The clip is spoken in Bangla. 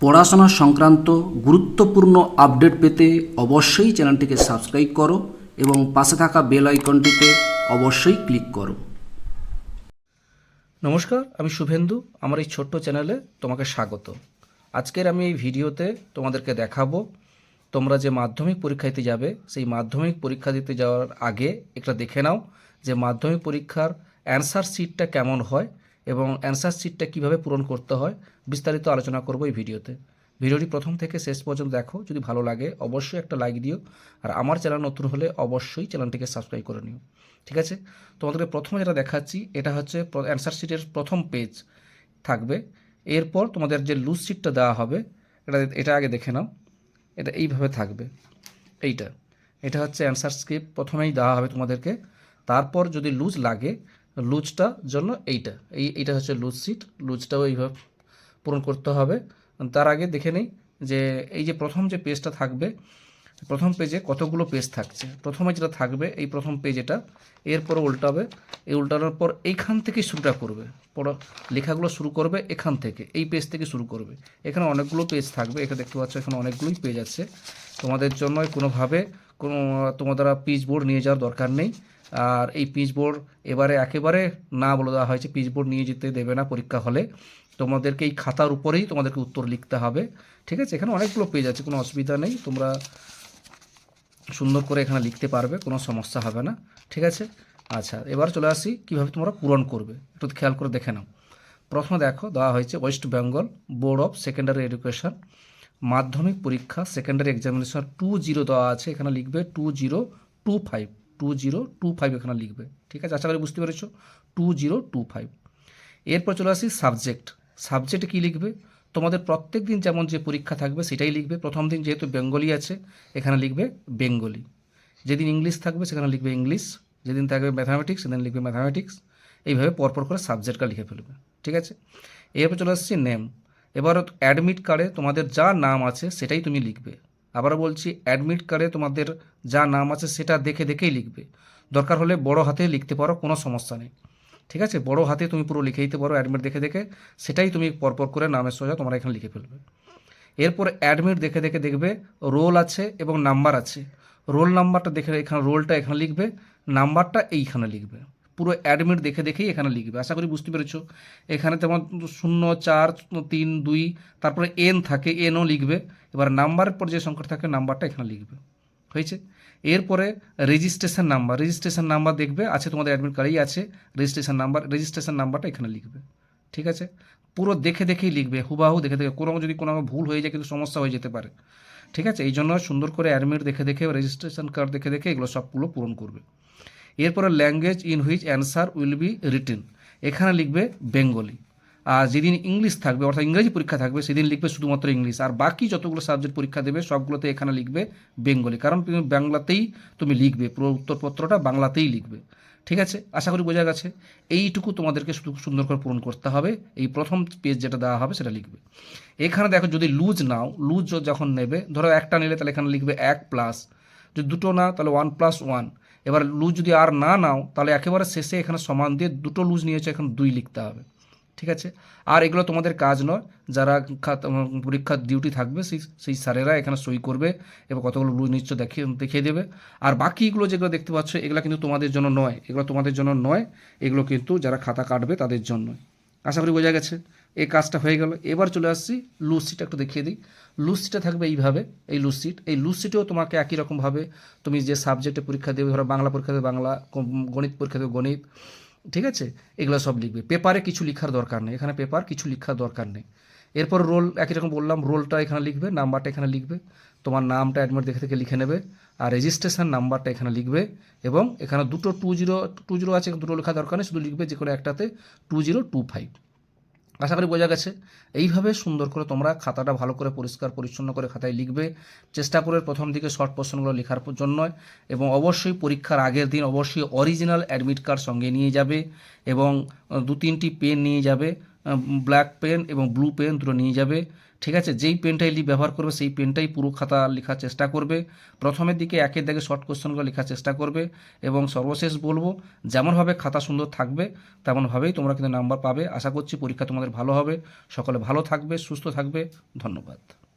পড়াশোনা সংক্রান্ত গুরুত্বপূর্ণ আপডেট পেতে অবশ্যই চ্যানেলটিকে সাবস্ক্রাইব করো এবং পাশে থাকা বেল আইকনটিতে অবশ্যই ক্লিক করো। নমস্কার, আমি শুভেন্দু। আমার এই ছোট্ট চ্যানেলে তোমাকে স্বাগত। আজকের আমি এই ভিডিওতে তোমাদেরকে দেখাবো, তোমরা যে মাধ্যমিক পরীক্ষা দিতে যাবে, সেই মাধ্যমিক পরীক্ষা দিতে যাওয়ার আগে একটা দেখে নাও যে মাধ্যমিক পরীক্ষার অ্যান্সার শিটটা কেমন হয় এবং অ্যান্সার শিটটা কীভাবে পূরণ করতে হয় বিস্তারিত আলোচনা করব এই ভিডিওতে। ভিডিওটি প্রথম থেকে শেষ পর্যন্ত দেখো, যদি ভালো লাগে অবশ্যই একটা লাইক দিও, আর আমার চ্যানেল নতুন হলে অবশ্যই চ্যানেলটিকে সাবস্ক্রাইব করে নিও। ঠিক আছে? তোমাদেরকে প্রথমে যেটা দেখাচ্ছি, এটা হচ্ছে অ্যান্সার শিটের প্রথম পেজ থাকবে। এরপর তোমাদের যে লুজ শিটটা দেওয়া হবে, এটা এটা আগে দেখে নাও। এটা এইভাবে থাকবে। এইটা। এটা হচ্ছে অ্যান্সার স্ক্রিপ্ট প্রথমেই দেওয়া হবে তোমাদেরকে। তারপর যদি লুজ লাগে লুজটা জন্য এইটা। এই, এইটা হচ্ছে লুজ সিট। লুজটাও এইভাবে পূরণ করতে হবে। তার আগে দেখে নেই যে এই যে প্রথম যে পেজটা থাকবে, প্রথম পেজে কতগুলো পেজ থাকছে। প্রথমে যেটা থাকবে এই প্রথম পেজ এটা এরপরে উল্টাবে এই উল্টানোর পর এইখান থেকে শুরুটা করবে। পড়া, লেখাগুলো শুরু করবে এখান থেকে, এই পেজ থেকে শুরু করবে। এখানে অনেকগুলো পেজ থাকবে। এখানে দেখতে পাচ্ছ এখানে অনেকগুলোই পেজ আছে। তোমাদের জন্য কোনোভাবে কোনো, তোমাদের পিচ বোর্ড নিয়ে যাওয়ার দরকার নেই। আর এই পিচ বোর্ড এবারে একেবারে না বলে দেওয়া হয়েছে, পিচ বোর্ড নিয়ে যেতে দেবে না পরীক্ষা হলে। তোমাদেরকে এই খাতার উপরেই তোমাদেরকে উত্তর লিখতে হবে, ঠিক আছে? এখানে অনেকগুলো পেজ আছে, কোনো অসুবিধা নেই, তোমরা সুন্দর করে এখানে লিখতে পারবে, কোনো সমস্যা হবে না, ঠিক আছে? আচ্ছা এবার চলে আসি, কীভাবে তোমরা পূরণ করবে, একটু খেয়াল করে দেখে নাও। প্রথমে দেখো, দেওয়া হয়েছে West Bengal Board of Secondary Education Madhyamik পরীক্ষা সেকেন্ডারি এক্সামিনেশন টু জিরো দেওয়া আছে, এখানে লিখবে two zero two five two zero two five এখানে লিখবে, ঠিক আছে? আশা করি বুঝতে পেরেছ? Two zero two five. এরপর চলে আসি সাবজেক্ট। সাবজেক্টে কী লিখবে? তোমাদের প্রত্যেক দিন যেমন যে পরীক্ষা থাকবে সেটাই লিখবে। প্রথম দিন যেহেতু বেঙ্গলি আছে, এখানে লিখবে বেঙ্গলি। যেদিন ইংলিশ থাকবে সেখানে লিখবে ইংলিশ। যেদিন থাকবে ম্যাথামেটিক্স, সেদিন লিখবে ম্যাথামেটিক্স। এইভাবে পরপর করে সাবজেক্টটা লিখে ফেলবে, ঠিক আছে? এরপর চলে আসছি নেম এবার অ্যাডমিট কার্ডে তোমাদের যা নাম আছে সেটাই তুমি লিখবে। আবার বলছি অ্যাডমিট কার্ডে তোমাদের যা নাম আছে সেটা দেখে দেখেই লিখবে। দরকার হলে বড় হাতে লিখতে পারো, কোনো সমস্যা নেই। ঠিক আছে? বড় হাতে তুমি পুরো লিখে দিতে পারো অ্যাডমিট দেখে দেখে। সেটাই তুমি পরপর করে নামের সোজা তোমরা এখানে লিখে ফেলবে। এরপর অ্যাডমিট দেখে দেখে দেখবে রোল আছে এবং নাম্বার আছে। রোল নাম্বারটা দেখে এখানে রোলটা এখানে লিখবে নাম্বারটা এইখানে লিখবে। পুরো অ্যাডমিট দেখে দেখেই এখানে লিখবে। আশা করি বুঝতে পেরেছ। এখানে তেমন শূন্য, চার, তিন, দুই, তারপরে এন থাকে এনও লিখবে। এবার নাম্বারের পর যে সংখ্যা থাকে নাম্বারটা এখানে লিখবে। হয়েছে? এরপরে রেজিস্ট্রেশন নাম্বার রেজিস্ট্রেশন নাম্বার দেখবে। আছে তোমাদের অ্যাডমিট কার্ডেই আছে। রেজিস্ট্রেশন নাম্বার রেজিস্ট্রেশন নাম্বারটা এখানে লিখবে। ঠিক আছে? পুরো দেখে দেখেই লিখবে। হুবাহু দেখে দেখে। কোনো যদি কোনো ভুল হয়ে যায়, কিন্তু সমস্যা হয়ে যেতে পারে। ঠিক আছে? এই জন্য সুন্দর করে অ্যাডমিট দেখে দেখে রেজিস্ট্রেশন কার্ড দেখে দেখে এগুলো সবগুলো পূরণ করবে। এরপরে language in which answer will be written. এখানে লিখবে বেঙ্গলি। আর যেদিন ইংলিশ থাকবে, অর্থাৎ ইংরেজি পরীক্ষা থাকবে, সেদিন লিখবে শুধুমাত্র ইংলিশ। আর বাকি যতগুলো সাবজেক্ট পরীক্ষা দেবে, সবগুলোতে এখানে লিখবে বেঙ্গলি। কারণ তুমি বাংলাতেই তুমি লিখবে, পুরো উত্তরপত্রটা বাংলাতেই লিখবে। ঠিক আছে? আশা করি বোঝা গেছে। এইটুকু তোমাদেরকে শুধু সুন্দর করে পূরণ করতে হবে। এই প্রথম পেজ যেটা দেওয়া হবে, সেটা লিখবে। এখানে দেখো, যদি লুজ নাও লুজ যখন নেবে, ধরো একটা নিলে তাহলে এখানে লিখবে এক প্লাস যদি দুটো না তাহলে ওয়ান প্লাস ওয়ান এবার লুজ যদি আর না নাও, তাহলে একেবারে শেষে এখানে সমান দিয়ে দুটো লুজ নিয়েছে এখানে দুই লিখতে হবে। ঠিক আছে? আর এগুলো তোমাদের কাজ নয়। যারা পরীক্ষার ডিউটি থাকবে, সেই সেই স্যারেরা এখানে সই করবে এবং কতগুলো লুজ নিশ্চয় দেখিয়ে দেখিয়ে দেবে। আর বাকিগুলো যেগুলো দেখতে পাচ্ছ, এগুলো কিন্তু তোমাদের জন্য নয়। এগুলো তোমাদের জন্য নয়। এগুলো কিন্তু যারা খাতা কাটবে, তাদের জন্য আশা করি বোঝা গেছে? এই কাজটা হয়ে গেল। এবার চলে আসছি লুজ সিট একটু দেখিয়ে দিই। লুজ সিটে থাকবে এইভাবে, এই লুজ সিট এই লুজ সিটেও তোমাকে একই রকমভাবে তুমি যে সাবজেক্টে পরীক্ষা দেবে, ধরো বাংলা পরীক্ষা দেবে, বাংলা গণিত পরীক্ষা দেবে, গণিত, ঠিক আছে? এগুলো সব লিখবে। পেপারে কিছু লেখার দরকার নেই। এখানে পেপার কিছু লেখার দরকার নেই। এরপর রোল, একই রকম বললাম, রোলটা এখানে লিখবে, নাম্বারটা এখানে লিখবে। তোমার নামটা অ্যাডমিট দেখে থেকে লিখে নেবে আর রেজিস্ট্রেশন নাম্বারটা এখানে লিখবে এবং এখানে দুটো টু জিরো টু জিরো আছে, দুটো লেখা দরকার নেই। শুধু লিখবে যে কোনো একটাতে টু জিরো টু ফাইভ আশা করি বোঝা গেছে। এইভাবে সুন্দর করে তোমরা খাতাটা ভালো করে পরিষ্কার পরিচ্ছন্ন করে খাতায় লিখবে। চেষ্টা করে প্রথম দিকে শর্ট কোশ্চেনগুলো লেখার জন্য এবং অবশ্যই পরীক্ষার আগের দিন অবশ্যই অরিজিনাল অ্যাডমিট কার্ড সঙ্গে নিয়ে যাবে এবং দু তিনটি পেন নিয়ে যাবে। ব্ল্যাক পেন এবং ব্লু পেন দুটো নিয়ে যাবে। ঠিক আছে? যেই পেনটাই লি ব্যবহার করবে, সেই পেনটাই পুরো খাতা লেখার চেষ্টা করবে। প্রথমের দিকে একের দাগে শর্ট কোশ্চেনগুলো লেখার চেষ্টা করবে এবং সর্বশেষ বলব, যেমনভাবে খাতা সুন্দর থাকবে, তেমনভাবেই তোমরা কিন্তু নাম্বার পাবে। আশা করছি পরীক্ষা তোমাদের ভালো হবে। সকলে ভালো থাকবে, সুস্থ থাকবে। ধন্যবাদ।